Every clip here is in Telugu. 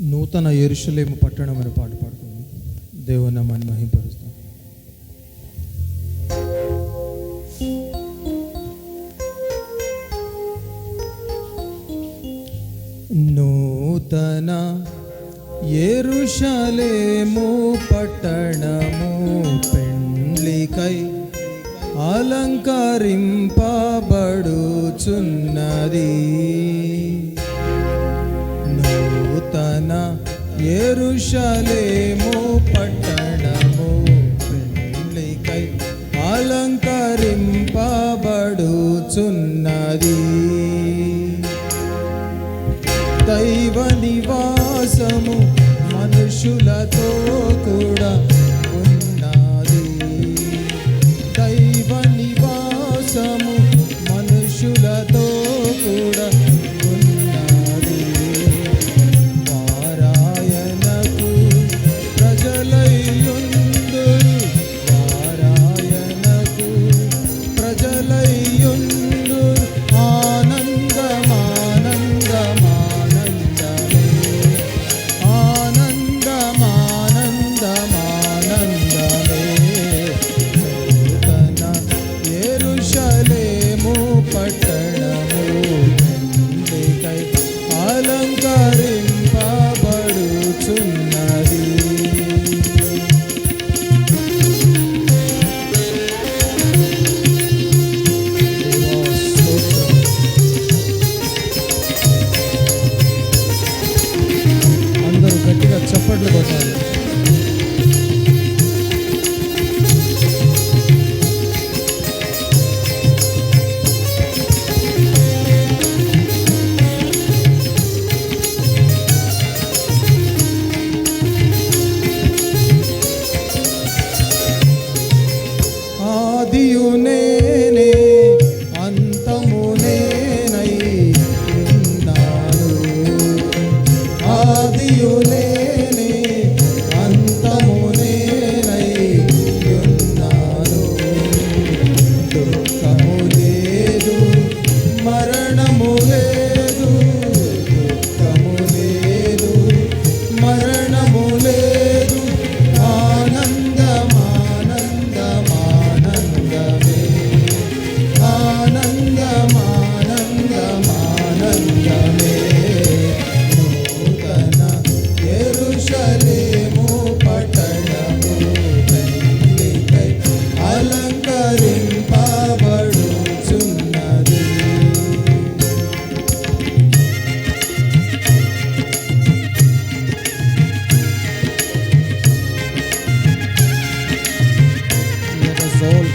నూతన ఎరుషలేము పట్టణం అని పాట పాడుతుంది దేవుని నమ్మని మహింపరుస్తాం. నూతన ఎరుషలేము పట్టణము పెండ్లికై అలంకరింపబడుచున్నది. పట్టణ ఎరుషలేము పట్టణము. పెళ్ళికై అలంకరింపబడుచున్నది. దైవ నివాసము మనుషులతో కూడా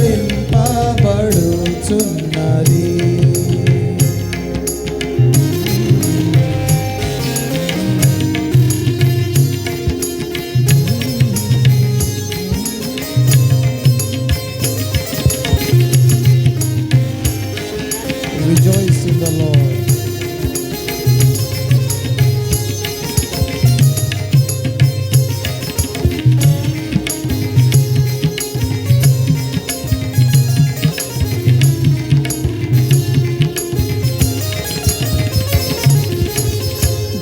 ఆరాధింపబడుచున్నది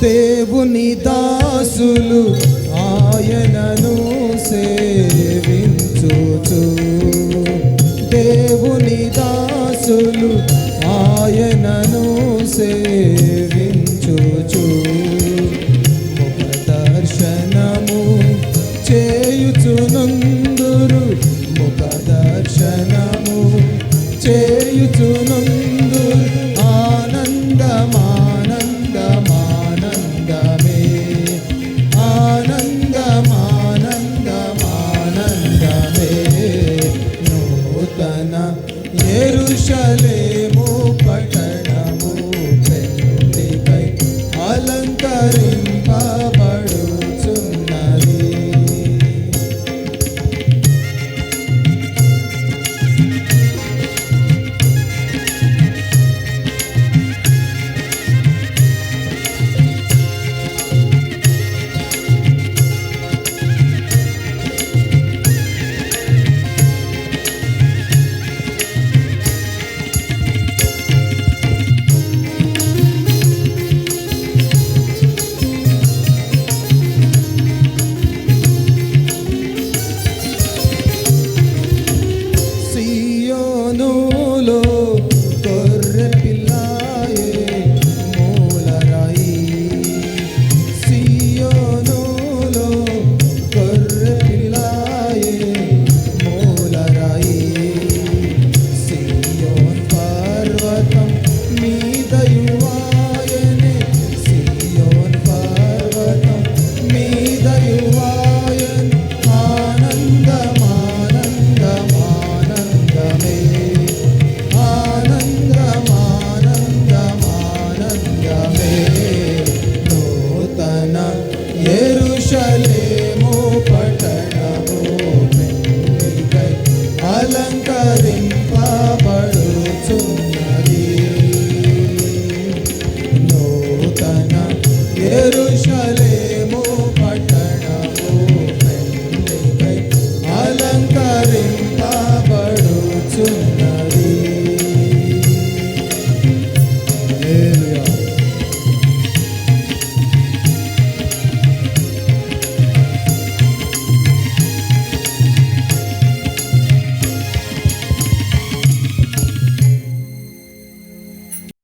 దేవుని దాసులు ఆయనను సేవించుచు. దేవుని దాసులు ఆయనను సేవించుచు. ముఖ దర్శనము చేయుచునందురు. ముఖ దర్శనము చేయుచునందు నూతన ఎరుషలేము